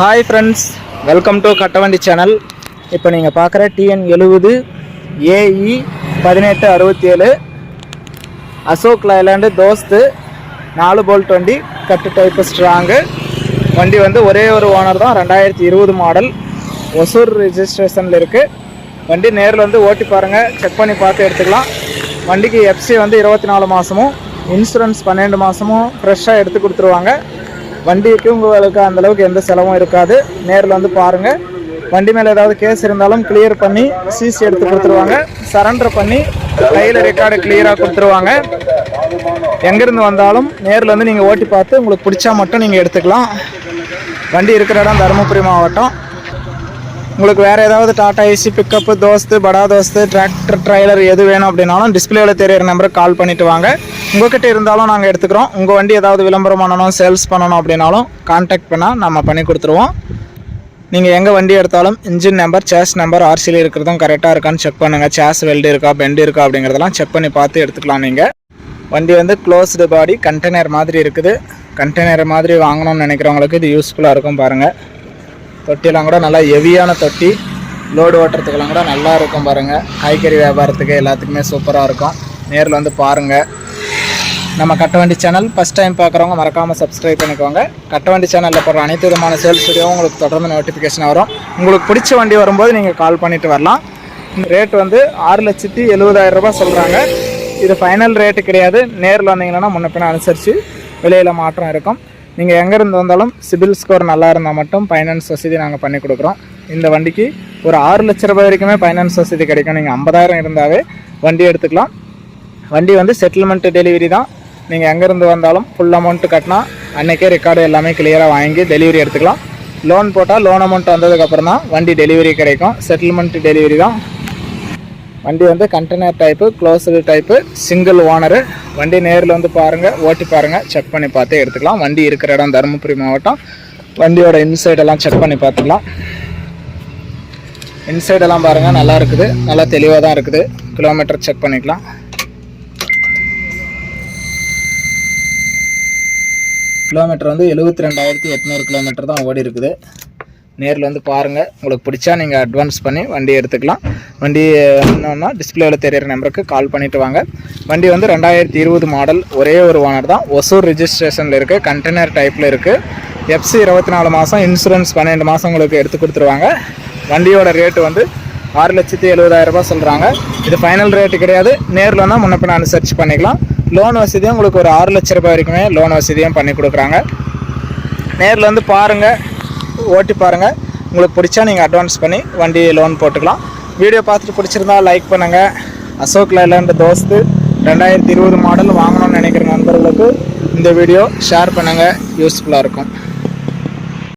Hi friends welcome to Kattavandi channel இப்போ நீங்கள் பார்க்குற டிஎன் எழுபது ஏஇ பதினெட்டு அறுபத்தி ஏழு அசோக் லைலாண்டு தோஸ்து நாலு போல்ட் வண்டி கட்டு டைப்பு ஸ்ட்ராங்கு வண்டி வந்து ஒரே ஒரு ஓனர் தான் ரெண்டாயிரத்தி இருபது மாடல் ஒசூர் ரிஜிஸ்ட்ரேஷனில் இருக்குது வண்டி நேரில் வந்து ஓட்டி பாருங்கள் செக் பண்ணி பார்த்து எடுத்துக்கலாம். வண்டிக்கு எஃப்சி வந்து இருபத்தி நாலு மாதமும் இன்சூரன்ஸ் பன்னெண்டு மாதமும் ஃப்ரெஷ்ஷாக எடுத்து கொடுத்துருவாங்க. வண்டிக்கு உங்களுக்கு அந்த அளவுக்கு எந்த செலவும் இருக்காது. நேரில் வந்து பாருங்கள் வண்டி மேலே ஏதாவது கேஸ் இருந்தாலும் கிளியர் பண்ணி சிசி எடுத்து கொடுத்துருவாங்க. சரண்டர் பண்ணி கையில் ரெக்கார்டு கிளியராக கொடுத்துருவாங்க. எங்கேருந்து வந்தாலும் நேரில் வந்து நீங்கள் ஓட்டி பார்த்து உங்களுக்கு பிடிச்சா மட்டும் நீங்கள் எடுத்துக்கலாம். வண்டி இருக்கிற இடம் தருமபுரி மாவட்டம். உங்களுக்கு வேறு ஏதாவது டாடா ஏசி பிக்கப்பு தோஸ்து படா தோஸ்து டிராக்டர் ட்ரைலர் எது வேணும் அப்படின்னாலும் டிஸ்பிளேவில் தெரியிற நம்பருக்கு கால் பண்ணிட்டு வாங்க. உங்கள்கிட்ட இருந்தாலும் நாங்கள் எடுத்துக்கிறோம். உங்கள் வண்டி ஏதாவது விளம்பரம் பண்ணணும் சேல்ஸ் பண்ணணும் அப்படின்னாலும் கான்டாக்ட் பண்ணால் நம்ம பண்ணி கொடுத்துருவோம். நீங்கள் எங்கே வண்டி எடுத்தாலும் இன்ஜின் நம்பர் சேஸ் நம்பர் ஆர்சியில் இருக்கிறதும் கரெக்டாக இருக்கான்னு செக் பண்ணுங்கள் சேஸ் வெல்டு இருக்கா பெண்டு இருக்கா அப்படிங்கிறதெல்லாம் செக் பண்ணி பார்த்து எடுத்துக்கலாம் நீங்கள் வண்டி வந்து க்ளோஸ்டு பாடி கண்டெய்னர் மாதிரி இருக்குது. கண்டெய்னர் மாதிரி வாங்கணும்னு நினைக்கிறவங்களுக்கு இது யூஸ்ஃபுல்லாக இருக்கும் பாருங்கள் தொட்டிலாம் கூட நல்லா ஹெவியான தொட்டி. லோடு ஓட்டுறதுக்கெல்லாம் கூட நல்லா இருக்கும் பாருங்கள் காய்கறி வியாபாரத்துக்கு எல்லாத்துக்குமே சூப்பராக இருக்கும். நேரில் வந்து பாருங்கள் நம்ம கட்டவண்டி சேனல் ஃபஸ்ட் டைம் பார்க்குறவங்க மறக்காமல் சப்ஸ்கிரைப் பண்ணிக்கோங்க. கட்டவண்டி சேனலில் போடுற அனைத்து விதமான சேல்ஸ் வீடியோவும் உங்களுக்கு தொடர்ந்து நோட்டிஃபிகேஷன் வரும். உங்களுக்கு பிடிச்ச வண்டி வரும்போது நீங்கள் கால் பண்ணிட்டு வரலாம். ரேட் வந்து ஆறு லட்சத்தி எழுபதாயிரம் சொல்கிறாங்க இது ஃபைனல் ரேட்டு கிடையாது. நேரில் வந்தீங்கன்னா முன்ன பின்ன அனுசரித்து விலையில் மாற்றம் இருக்கும். நீங்கள் எங்கேருந்து வந்தாலும் சிபில் ஸ்கோர் நல்லா இருந்தால் மட்டும் ஃபைனான்ஸ் வசதி நாங்கள் பண்ணி கொடுக்குறோம். இந்த வண்டிக்கு ஒரு ஆறு லட்ச ரூபாய் வரைக்குமே ஃபைனான்ஸ் வசதி கிடைக்கும். நீங்கள் ஐம்பதாயிரம் இருந்தாவே வண்டி எடுத்துக்கலாம். வண்டி வந்து செட்டில்மெண்ட் டெலிவரி தான். நீங்கள் எங்கேருந்து வந்தாலும் ஃபுல் அமௌண்ட்டு கட்டினா அன்றைக்கே ரெக்கார்டு எல்லாமே கிளியராக வாங்கி டெலிவரி எடுத்துக்கலாம். லோன் போட்டால் லோன் அமௌண்ட் வந்ததுக்கப்புறம் தான் வண்டி டெலிவரி கிடைக்கும். செட்டில்மெண்ட் டெலிவரி தான். வண்டி வந்து container type closed type single owner வண்டி நேரில் வந்து பாருங்கள் ஓட்டி பாருங்கள் செக் பண்ணி பார்த்து எடுத்துக்கலாம். வண்டி இருக்கிற இடம் தருமபுரி மாவட்டம். வண்டியோட இன்சைடெல்லாம் செக் பண்ணி பார்த்துக்கலாம். இன்சைடெல்லாம் பாருங்கள் நல்லா இருக்குது. நல்லா தெளிவாக தான் இருக்குது. கிலோமீட்டர் செக் பண்ணிக்கலாம். கிலோமீட்டர் வந்து எழுபத்தி ரெண்டாயிரத்தி எட்நூறு கிலோமீட்டர் தான் ஓடி இருக்குது. நேரில் வந்து பாருங்கள் உங்களுக்கு பிடிச்சா நீங்கள் அட்வான்ஸ் பண்ணி வண்டி எடுத்துக்கலாம். வண்டி என்னன்னா டிஸ்பிளேவில் தெரியிற நம்பருக்கு கால் பண்ணிட்டு வாங்க. வண்டி வந்து ரெண்டாயிரத்தி இருபது மாடல் ஒரே ஒரு ஓனர் தான். ஒசூர் ரிஜிஸ்ட்ரேஷனில் இருக்குது கண்டெய்னர் டைப்பில் இருக்குது எஃப்சி இருபத்தி நாலு மாதம் இன்சூரன்ஸ் பன்னெண்டு மாதம் உங்களுக்கு எடுத்து கொடுத்துருவாங்க. வண்டியோட ரேட்டு வந்து ஆறு லட்சத்தி எழுபதாயிரரூபா சொல்கிறாங்க இது ஃபைனல் ரேட்டு கிடையாது. நேரில் வந்தால் முன்ன பின்ன அனுசரிச்சு பண்ணிக்கலாம். லோன் வசதியும் உங்களுக்கு ஒரு ஆறு லட்ச ரூபாய் வரைக்குமே லோன் வசதியும் பண்ணி கொடுக்குறாங்க. நேரில் வந்து பாருங்கள் ஓட்டி பாருங்கள் உங்களுக்கு பிடிச்சா நீங்கள் அட்வான்ஸ் பண்ணி வண்டி லோன் போட்டுக்கலாம். வீடியோ பார்த்துட்டு பிடிச்சிருந்தா லைக் பண்ணுங்கள் அசோக் லைலாண்ட் தோஸ்து ரெண்டாயிரத்தி இருபது மாடல் வாங்கணும்னு நினைக்கிற நண்பர்களுக்கு இந்த வீடியோ ஷேர் பண்ணுங்கள் யூஸ்ஃபுல்லாக இருக்கும்.